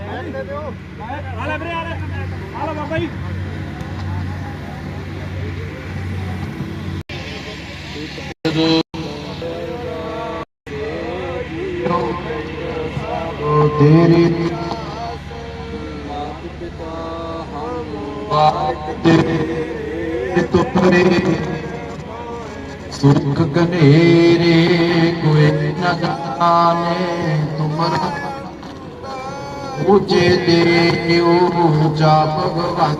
ਆ ਲੈ ਵੀਰੇ ਆ ਲੈ ਆ ਲੈ ਬਾਬਾ ਜੀ ਤੇਰੀ ਤੇਰੇ ਦੇ ਸੁਖ ਗਨੇਰੇ ਭਗਵਾਨ।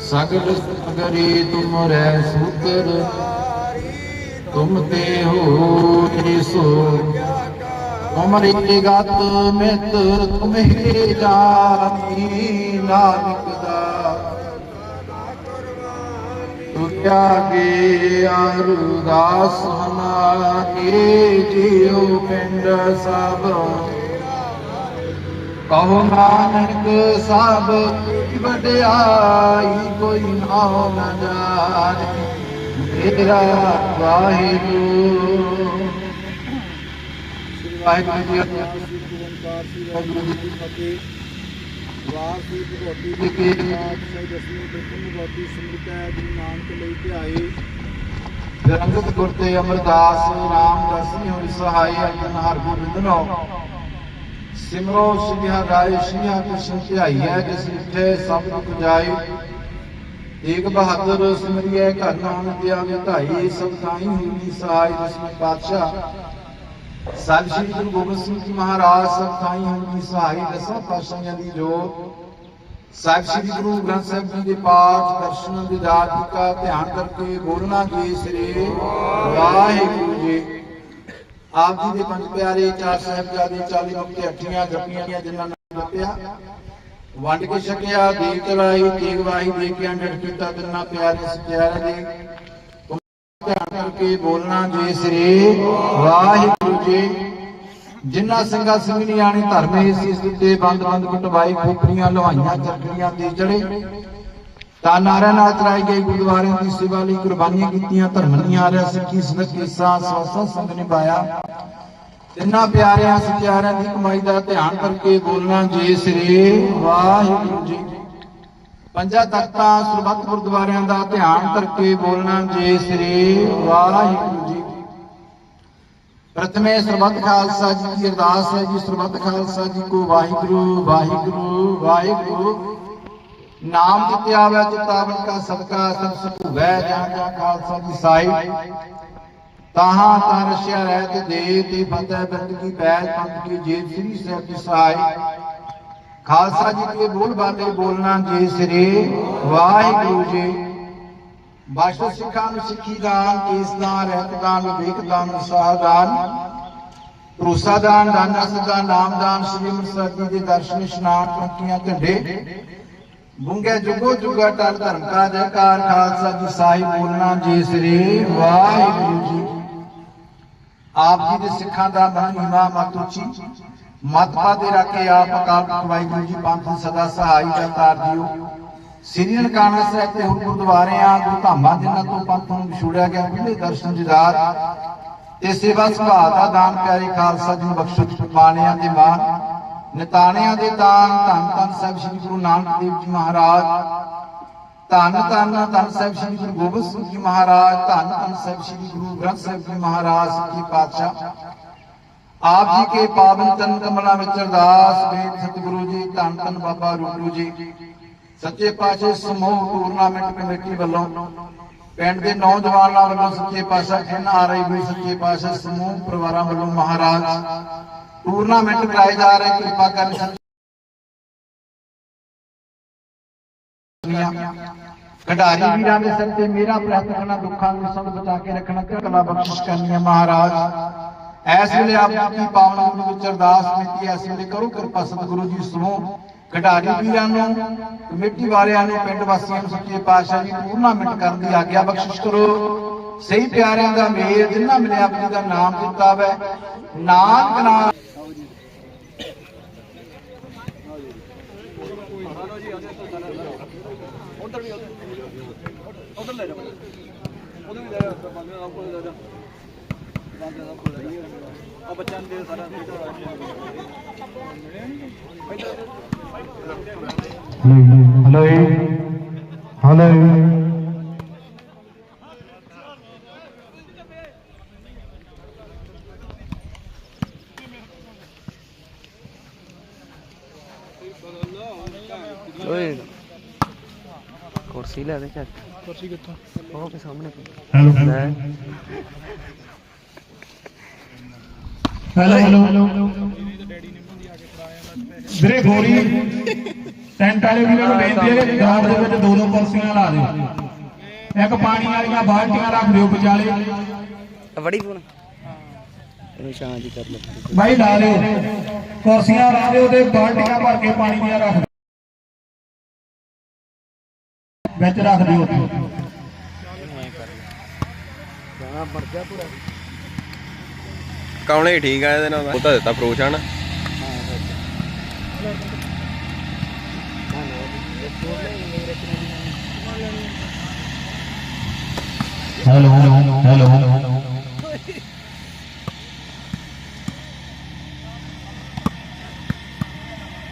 ਸਗਲ ਸਗਰੇ ਤੁਮਰੇ ਸੂਤਰ, ਤੁਮ ਤੇ ਹੋ ਸੋ ਅਮਰ ਗਤ ਮਿਤ ਤੁਮਹੇ ਜਾਨੀ ਨਾਨਕ ਦਾ। ਤੂੰ ਤਿਆਗੇ ਅਰਦਾਸ ਹਮਾਰੇ, ਜੀਉ ਪਿੰਡ ਸਭ ਕਹੋ ਨਾਨਕ ਸਭ ਵਡਿਆਈ ਕੋਈ ਨਾ ਜਾਣੇ ਮੇਰਾ ਵਾਹਿਗੁਰੂ। ਸ੍ਰੀ ਵਾਹਿਗੁਰੂ ਜੀ ਓੰਕਾਰ ਸ੍ਰੀ ਵਾਹਿਗੁਰੂ ਜੀ ਫਤਿਹ। ਵਾਰ ਦੀ ਭਗਵਤੀ ਜੀ ਕੀ ਪਾਤਸ਼ਾਹੀ ਦਸਵੀਂ ਬਿਲਕੁਲ ਭਗਵਤੀ ਸਮ੍ਰਿਤ ਹੈ ਗੁਰੂ ਨਾਨਕ ਲਈ ਧਿਆਏ। ਰੰਗਤ ਗੁਰ ਤੇ ਅਮਰਦਾਸ ਰਾਮਦਾਸ ਜੀ ਹੋਈ ਸਹਾਈ ਅਜਨ ਹਰ ਗੋਬਿੰਦ ਨੋ ਸਿਮਰੋ ਸ੍ਰੀ ਹਰਿ ਸ਼੍ਰੀ ਕ੍ਰਿਸ਼ਨ ਧਿਆਈ ਜਿਸ ਇੱਥੇ ਸਭ ਦੁਖ ਜਾਏ। ਏਕ ਬਹਾਦਰ ਸਿਮਰਿਐ ਘਰ ਨਾਮ ਦਿਆ ਵਿਧਾਈ ਸਭ ਥਾਈ ਹੋਈ ਸਹਾਈ ਦਸਵੇਂ ਪਾਤਸ਼ਾਹ। ਸਾਹਿਬ ਸ੍ਰੀ ਗੁਰੂ ਗੋਬਿੰਦ ਸਿੰਘ ਜੀ ਮਹਾਰਾਜ, ਸਭ ਥਾਈ ਹੋਈ ਸਹਾਈ ਦਸਾਂ ਪਾਤਸ਼ਾਹਾਂ ਦੀ ਜੋਤ। ਸਾਹਿਬ ਸ੍ਰੀ ਗੁਰੂ ਗ੍ਰੰਥ ਸਾਹਿਬ ਜੀ ਦੇ ਪਾਠ, ਦਰਸ਼ਨ ਵਿਦਾਤ ਦਾ ਧਿਆਨ ਕਰਕੇ ਬੋਲਣਾ ਜੀ ਸ੍ਰੀ? ਵਾਹਿਗੁਰੂ ਜੀ ਆਪ ਜੀ ਦੇ ਪੰਜ ਪਿਆਰੇ ਚਾਰ ਸਾਹਿਬਜ਼ਾਦੇ 40 ਮੁਕਤੇ ਅੱਠੀਆਂ ਜਪੀਆਂ ਜਿਨ੍ਹਾਂ ਨੇ ਜਪਿਆ। ਵੰਡ ਕੇ ਛਕਿਆ, ਦੇਗ ਚਲਾਈ ਤੇਗ ਵਾਹੀ ਦੇ ਕੇ ਅੰਡੜ ਕੀਤਾ ਤਿੰਨਾ ਪਿਆਰੇ ਸਚਿਆਰੇ ਦੇ। ਧਿਆਨ ਕਰਕੇ ਬੋਲਣਾ ਜੀ ਸ੍ਰੀ ਵਾਹਿਗੁਰੂ ਜੀ। ਜਿਨ੍ਹਾਂ ਸਿੰਘਾਂ ਸਿੰਘਣੀਆਂ ਨੇ ਧਰਮ ਇਸ ਦਿੱਤੇ ਬੰਦ ਬੰਦ ਕਟਵਾਈ ਖੋਪੜੀਆਂ ਲਵਾਈਆਂ ਚੱਕਰੀਆਂ ਤੇ ਚੜੇ। ਤਾਂ ਨਾਰਾ ਨਾਥ ਰਾਏ ਗਏ ਗੁਰਦੁਆਰਿਆਂ ਦੀ ਸੇਵਾ ਲਈ ਕੁਰਬਾਨੀਆਂ ਕੀਤੀਆਂ ਧਰਮਨੀਆਂ ਰਿਆ ਸਿੱਖੀ ਸਨਕ ਕਿਸਾ ਸਵਾਸਾ ਸੰਗ ਨਿਭਾਇਆ। ਤਿੰਨਾਂ ਪਿਆਰਿਆਂ ਸਚਿਆਰਿਆਂ ਦੀ ਕਮਾਈ ਦਾ ਧਿਆਨ ਕਰਕੇ ਬੋਲਣਾ ਜੀ, ਸ੍ਰੀ ਵਾਹਿਗੁਰੂ ਜੀ। ਪੰਜਾਂ ਤਖਤਾਂ, ਸਰਬੱਤ ਗੁਰਦੁਆਰਿਆਂ ਦਾ ਧਿਆਨ ਕਰਕੇ ਬੋਲਣਾ ਜੀ, ਸ੍ਰੀ ਵਾਹਿਗੁਰੂ ਜੀ। ਪ੍ਰਥਮੇ ਸਰਬੱਤ ਖਾਲਸਾ ਜੀ ਦੀ ਅਰਦਾਸ ਹੈ ਜੀ, ਸਰਬੱਤ ਖਾਲਸਾ ਜੀ ਕੋ ਵਾਹਿਗੁਰੂ ਵਾਹਿਗੁਰੂ ਵਾਹਿਗੁਰੂ। ਨਾਮ ਜਿਤਿਆ ਵੈ ਚਿਤਾਵਨ ਕਾ ਸਦਕਾ, ਸਭ ਸੁਭੂਵੈ ਜਾਂ ਜਾਂ ਖਾਲਸਾ ਦੀ ਸਾਈ ਤਾਹਾਂ ਤਾਂ ਰਸ਼ਿਆ ਰਹਿ ਤੇ ਦੇ ਤੇ ਫਤਿਹ ਬਿੰਦ ਕੀ ਬੈਜ ਪੰਥ ਕੀ ਜੇਬ ਸ੍ਰੀ ਸਾਹਿਬ ਦੀ ਸਹਾਈ ਖਾਲਸਾ ਜੀ ਕੇ ਬੋਲ ਬਾਤੇ ਬੋਲਣਾ ਜੀ ਸ੍ਰੀ, ਵਾਹਿਗੁਰੂ ਜੀ। ਬਾਸ਼ੋ ਸਿੱਖਾਂ ਨੂੰ ਸਿੱਖੀ ਦਾਨ, ਕੇਸ ਦਾਨ, ਰਹਿਤ ਦਾਨ, ਵਿਵੇਕ ਦਾਨ, ਉਤਸ਼ਾਹ ਭਰੋਸਾ ਦਾਨ, ਦਾਨਾ ਸਦਾ ਨਾਮਦਾਨ ਸ੍ਰੀ ਅੰਮ੍ਰਿਤਸਰ ਜੀ ਦੇ ਦਰਸ਼ਨ, ਇਸ਼ਨਾਨ ਪੰਕੀਆਂ ਝੰਡੇ। ਬੁੰਗੇ ਜੁਗੋ ਜੁਗਾ ਟਲ ਧਰਮ ਕਾ ਜੈਕਾਰ ਖਾਲਸਾ ਜੀ ਸਾਹਿਬ ਬੋਲਣਾ ਜੀ ਸ੍ਰੀ ਵਾਹਿਗੁਰੂ ਜੀ। ਆਪ ਜੀ ਦੇ ਸਿੱਖਾਂ ਦਾ ਮਨ ਮਤ ਉੱਚੀ। ਮਤ ਪਾਦੇ ਰੱਖੇ ਆਪ ਅਕਾਲ ਵਾਹਿਗੁਰੂ ਜੀ, ਪੰਥ ਸਦਾ ਸਹਾਈ ਦਾ ਤਾਰ ਦਿਓ। ਸ੍ਰੀ ਨਨਕਾਣਾ ਸਾਹਿਬ ਤੇ ਹੁਣ ਗੁਰਦੁਆਰੇ ਆ, ਗੁਰੂ ਧਾਮਾਂ ਜਿਨ੍ਹਾਂ ਤੋਂ ਪੰਥ ਨੂੰ ਵਿਛੋੜਿਆ ਗਿਆ ਖੁੱਲੇ ਦਰਸ਼ਨ ਦਿਦਾਰ ਤੇ ਸੇਵਾ ਸੁਭਾਅ ਦਾ ਦਾਨ ਪਿਆਰੇ ਖਾਲਸਾ ਜੀ ਨੂੰ ਬਖਸ਼ੋ ਮਾਣਿਆਂ ਦੇ ਮਾਨ ਨਿਤਾਣਿਆਂ ਦੇ ਦਾਨ ਧੰਨ ਧੰਨ ਸਾਹਿਬ ਸ੍ਰੀ ਗੁਰੂ ਨਾਨਕ ਦੇਵ ਜੀ ਮਹਾਰਾਜ। ਧੰਨ ਧੰਨ ਧੰਨ ਸਾਹਿਬ ਸ੍ਰੀ ਗੁਰੂ ਗੋਬਿੰਦ ਸਿੰਘ ਜੀ ਮਹਾਰਾਜ, ਧੰਨ ਧੰਨ ਸਾਹਿਬ ਸ੍ਰੀ ਗੁਰੂ ਗ੍ਰੰਥ ਸਾਹਿਬ ਜੀ ਮਹਾਰਾਜ, ਸੱਚੇ ਪਾਤਸ਼ਾਹ। ਆਪ ਜੀ ਕੇ ਪਾਵਨ ਚਰਨ ਕਮਲਾਂ ਵਿੱਚ ਅਰਦਾਸ, ਬੇਨਤੀ ਸਤਿਗੁਰੂ ਜੀ, ਧੰਨ ਧੰਨ ਬਾਬਾ ਰੂਪੂ ਜੀ। ਸੱਚੇ ਪਾਤਸ਼ਾਹ ਸਮੂਹ ਟੂਰਨਾਮੈਂਟ ਕਮੇਟੀ ਵੱਲੋਂ ਪਿੰਡ ਦੇ ਨੌਜਵਾਨਾਂ ਵੱਲੋਂ ਸੱਚੇ ਪਾਤਸ਼ਾਹ ਐਨ ਆਰ ਆਈ ਵੀ ਸੱਚੇ ਪਾਤਸ਼ਾਹ ਸਮੂਹ ਪਰਿਵਾਰਾਂ ਵੱਲੋਂ ਮਹਾਰਾਜ। ਟੂਰਨਾਮੈਂਟ ਕਰਾਏ ਜਾ ਰਹੇ, ਕਿਰਪਾ ਕਰਨ ਖਿਡਾਰੀ ਵੀਰਾਂ ਦੇ ਸਿਰ ਤੇ ਮੇਰਾ ਪ੍ਰਯਤਨ ਕਰਨਾ ਦੁੱਖਾਂ ਨੂੰ ਸਭ ਬਚਾ ਕੇ ਰੱਖਣਾ, ਕਲਾ ਬਖਸ਼ਿਸ਼ ਕਰਨੀ ਹੈ ਮਹਾਰਾਜ। ਐਸ ਵੇਲੇ ਆਪ ਦੀ ਪਾਵਨ ਗੁਰੂ ਵਿੱਚ ਅਰਦਾਸ ਬੇਨਤੀ ਐਸ ਵੇਲੇ ਕਰੋ ਕਿਰਪਾ ਸਤਿਗੁਰੂ ਜੀ ਸੁਣੋ ਖਿਡਾਰੀ ਵੀਰਾਂ ਨੂੰ, ਕਮੇਟੀ ਵਾਲਿਆਂ ਨੂੰ, ਪਿੰਡ ਵਾਸੀਆਂ ਨੂੰ, ਸੱਚੇ ਪਾਤਸ਼ਾਹ ਜੀ ਟੂਰਨਾਮੈਂਟ ਕਰਨ ਦੀ ਆਗਿਆ ਬਖਸ਼ਿਸ਼ ਕਰੋ। ਸਹੀ ਪਿਆਰਿਆਂ ਦਾ ਮੇਲ ਜਿੰਨਾ ਮਿਲਿਆ ਆਪ ਜੀ ਦਾ ਨਾਮ ਦਿੱਤਾ ਵੈ। ਨਾਨਕ ਨਾਮ ਉਧਰ ਵੀ ਉਧਰ ਲੈ ਜਾ ਉਧਰ ਵੀ ਲੈ ਜਾ ਬੰਦੇ ਦਾ ਕੋਲ ਲੈ ਜਾ ਬੰਦੇ ਦਾ ਕੋਲ ਲੈ ਜਾ ਆ ਬੱਚਿਆਂ ਦੇ ਸਾਰਾ ਹਲੋ ਹਲੋ ਓਏ ਕੁਰਸੀ ਲੈ ਦੇ ਚੱਕ ਕੁਰਸੀ ਕਿੱਥੋਂ? ਉਹ ਕੇ ਸਾਹਮਣੇ ਹੈਲੋ ਲੈ। ਹੈਲੋ ਹੈਲੋ ਵੀਰੇ ਗੋਰੀ ਟੈਂਟ ਵਾਲੇ ਵੀਰਾਂ ਨੂੰ ਬੇਨਤੀ ਹੈ ਕਿ ਗਰਾਊਂਡ ਦੇ ਵਿੱਚ ਦੋ ਦੋ ਕੁਰਸੀਆਂ ਲਾ ਦਿਓ। ਇੱਕ ਪਾਣੀ ਵਾਲੀਆਂ ਬਾਲਟੀਆਂ ਰੱਖ ਦਿਓ ਵਿਚਾਲੇ। ਵੜੀ ਫੋਨ। ਇਹਨੂੰ ਸ਼ਾਂਤ ਹੀ ਕਰ ਲੈ। ਬਾਈ ਲਾ ਲਿਓ ਕੁਰਸੀਆਂ ਲਾ ਦਿਓ ਤੇ ਬਾਲਟੀਆਂ ਭਰ ਕੇ ਪਾਣੀ ਦੀਆਂ ਰੱਖ ਵਿੱਚ ਰੱਖ ਦਿਓ। ਕੌਣੇ ਠੀਕ ਆ ਇਹਦੇ ਨਾਲ ਉਹ ਤਾਂ ਦਿੱਤਾ ਪ੍ਰੋਸ਼ਨ ਹੈਲੋ ਹੈਲੋ ਹੈਲੋ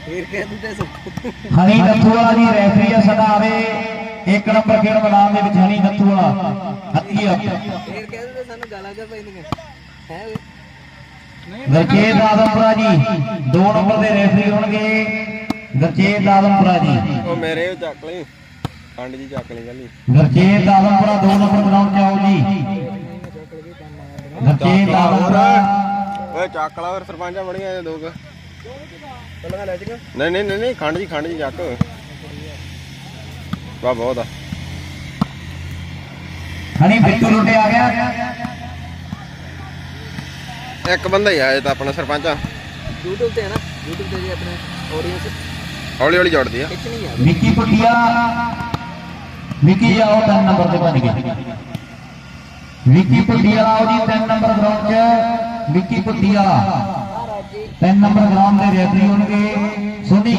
ਫੇਰ ਕਹਿ ਤੇ ਸੁੱਕ ਹਣੀ ਨੱਥੂਵਾਲਾ ਜੀ ਰੈਫਰੀ ਆ ਸਾਡਾ ਆਵੇ। ਇੱਕ ਨੰਬਰ ਖੇਡ ਮੈਦਾਨ ਦੇ ਵਿੱਚ ਹਣੀ ਨੱਥੂਵਾਲਾ ਹੱਤੀ ਆ ਫੇਰ ਕਹਿ ਤੂੰ ਸਾਨੂੰ ਗਾਲਾਂ ਕਰ ਪੈਂਦੀਆਂ? ਹੈ ਓਏ ਗਰਚੇਤ ਆਦਮਪੁਰਾ ਜੀ ਦੋ ਨੰਬਰ ਦੇ ਰੈਫਰੀ ਹੋਣਗੇ। ਗਰਚੇਤ ਆਦਮਪੁਰਾ ਜੀ। ਉਹ ਮੇਰੇ ਉਹ ਚੱਕ ਲਈ। ਖੰਡ ਜੀ ਚੱਕ ਲਈ ਗੱਲੀ ਗਰਚੇਤ ਆਦਮਪੁਰਾ ਦੋ ਨੰਬਰ ਗਰਾਊਂਡ 'ਚ ਆਓ ਜੀ। ਗਰਚੇਤ ਆਦਮਪੁਰਾ। ਓਏ ਚੱਕ ਲਾ ਫਿਰ ਸਰਪੰਚਾਂ ਬੜੀਆਂ ਇਹ ਦੋ ਕੁ। ਨਹੀਂ ਨਹੀਂ ਨਹੀਂ ਨਹੀਂ ਖੰਡ ਜੀ ਖੰਡ ਜੀ ਚੱਕ। ਵਾਹ ਬਹੁਤ ਆ। ਹਣੀ ਬਿੱਟੂ ਲੁੱਟੇ ਆ ਗਿਆ। ਇੱਕ ਬੰਦਾ ਹੀ ਆਇਆ ਤਾਂ ਆਪਣਾ ਸਰਪੰਚ ਆ। YouTube ਤੇ ਹੈ ਨਾ YouTube ਤੇ ਵੀ ਆਪਣੇ ਆਡੀਅנס ਹੌਲੀ ਹੌਲੀ ਜੁੜਦੀ ਆ। ਕਿਚ ਨਹੀਂ ਆ। ਵਿੱਕੀ ਪੁੱਟੀਆ ਵਿੱਕੀ ਜਾਓ ਤਿੰਨ ਨੰਬਰ ਤੇ ਭੱਜ ਗਏ। ਵਿੱਕੀ ਪੁੱਟੀਆ ਆਓ ਜੀ ਤਿੰਨ ਨੰਬਰ ਗਰਾਊਂਡ 'ਚ। ਵਿੱਕੀ ਪੁੱਟੀਆ ਤਿੰਨ ਨੰਬਰ ਗਰਾਊਂਡ ਦੇ ਰੈਫਰੀ ਹੋਣਗੇ। ਸੋਨੀ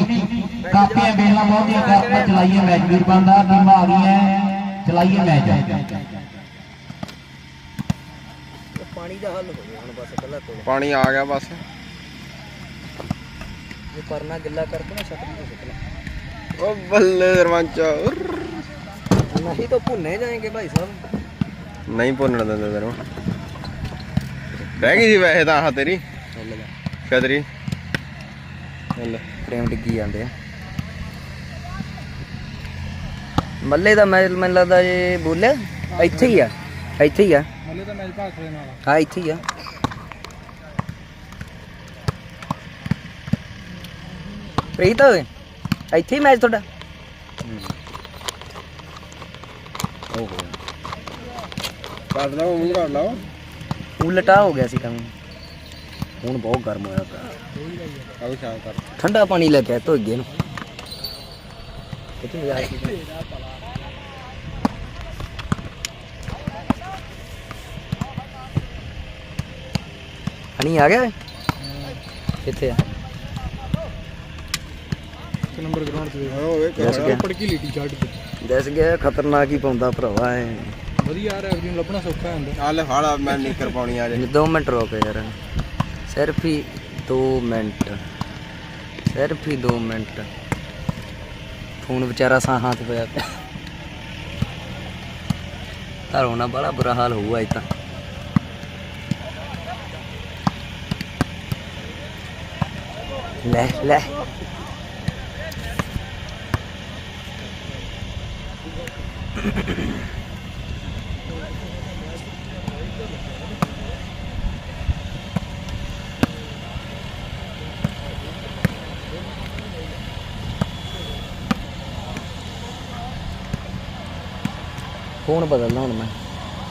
ਕਾਪੀਆਂ ਬੇਲਾਂ ਬਹੁਤੀਆਂ ਕਰਕੇ ਚਲਾਈਏ ਮੈਚ ਵੀਰ ਬੰਦਾ ਟੀਮਾਂ ਆ ਗਈਆਂ ਚਲਾਈਏ ਮੈਚ ਪਾਣੀ ਦਾ ਹੱਲ ਹੋ ਗਿਆ ਹੁਣ ਬਸ ਇਕੱਲਾ ਤੋੜ ਪਾਣੀ ਆ ਗਿਆ ਬਸ। ਜੇ ਪਰਨਾ ਗਿੱਲਾ ਕਰਕੇ ਨਾ ਛਤਰੀ ਤੇ ਲੈ। ਉਹ ਬੱਲੇ ਸਰਪੰਚ ਨਹੀਂ ਤਾਂ ਭੁੰਨੇ ਜਾਏਂਗੇ ਭਾਈ ਸਾਹਿਬ। ਨਹੀਂ ਭੁੰਨਣ ਦਿੰਦੇ ਤੈਨੂੰ। ਰਹਿ ਗਈ ਸੀ ਵੈਸੇ ਤਾਂ ਆਹ ਤੇਰੀ। ਕਦਰੀ ਲੈ। ਫਰੇਮ ਡਿੱਗੀ ਜਾਂਦੇ ਆ। ਮੱਲੇ ਦਾ ਮੈਚ ਮੈਨੂੰ ਲੱਗਦਾ ਇਹ ਬੋਲਿਆ ਇੱਥੇ ਹੀ ਆ ਇੱਥੇ ਹੀ ਆ। ਮੱਲੇ ਦਾ ਮੈਚ ਭਾਗ ਦੇ ਨਾਲ। ਹਾਂ ਇੱਥੇ ਹੀ ਆ। ਪ੍ਰੀਤ ਓਏ ਇੱਥੇ ਹੀ ਮੈਚ ਤੁਹਾਡਾ? ਓਹੋ ਕਰ ਲਓ ਮੂੰਹ ਕਰ ਲਓ। ਉਲਟਾ ਹੋ ਗਿਆ ਸੀ ਕੰਮ। ਹੁਣ ਬਹੁਤ ਗਰਮ ਹੋਇਆ ਪਿਆ। ਆ ਵੀ ਸ਼ਾਮ ਕਰ। ਠੰਡਾ ਪਾਣੀ ਲੈ ਕੇ ਆ ਧੋ ਅੱਗੇ ਨੂੰ ਕਿੱਥੇ ਮਜ਼ਾਕ ਹਣੀ ਆ ਗਿਆ? ਕਿੱਥੇ ਆ? ਨੰਬਰ ਗਰਾਊਂਡ ਤੇ ਦੱਸ ਗਿਆ। ਪੜਕੀ ਲੀਟੀ ਸ਼ਰਟ ਤੇ ਦੱਸ ਗਿਆ ਖਤਰਨਾਕ ਹੀ ਪਾਉਂਦਾ ਭਰਾਵਾ ਐ ਵਧੀਆ ਰੈਫਰੀ ਨੂੰ ਲੱਭਣਾ ਸੌਖਾ ਹੁੰਦਾ। ਹਾਲ ਹਾਲਾ ਮੈਂ ਨਿਕਰ ਪਾਉਣੀ ਆ ਜੇ। 2 ਮਿੰਟ ਰੁਕ ਯਾਰ। ਸਿਰਫ ਹੀ 2 ਮਿੰਟ। ਸਿਰਫ ਹੀ 2 ਮਿੰਟ। ਫੋਨ ਵਿਚਾਰਾ ਸਾਹਾਂ ਤੇ ਪਿਆ। ਤਾਂ ਹੋਣਾ ਬੜਾ ਬੁਰਾ ਹਾਲ ਹੋਊਗਾ ਤਾਂ। ਲੈ ਲੈ। ਫੋਨ ਬਦਲਣਾ ਹੁਣ ਮੈਂ।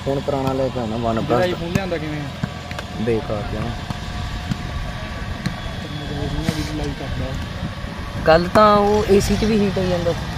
ਫੋਨ ਪੁਰਾਣਾ ਲੈ ਕੇ ਆਉਣਾ ਵਨ ਪਲੱਸ ਆਈਫੋਨ ਲਿਆਂਦਾ ਕਿਵੇਂ ਬੇਕਾਰ ਜਿਹਾ। ਮੈਂ ਕਰਦਾ। ਕੱਲ ਤਾਂ ਉਹ ਏਸੀ 'ਚ ਵੀ ਹੀਟ ਹੋ ਜਾਂਦਾ ਸੀ।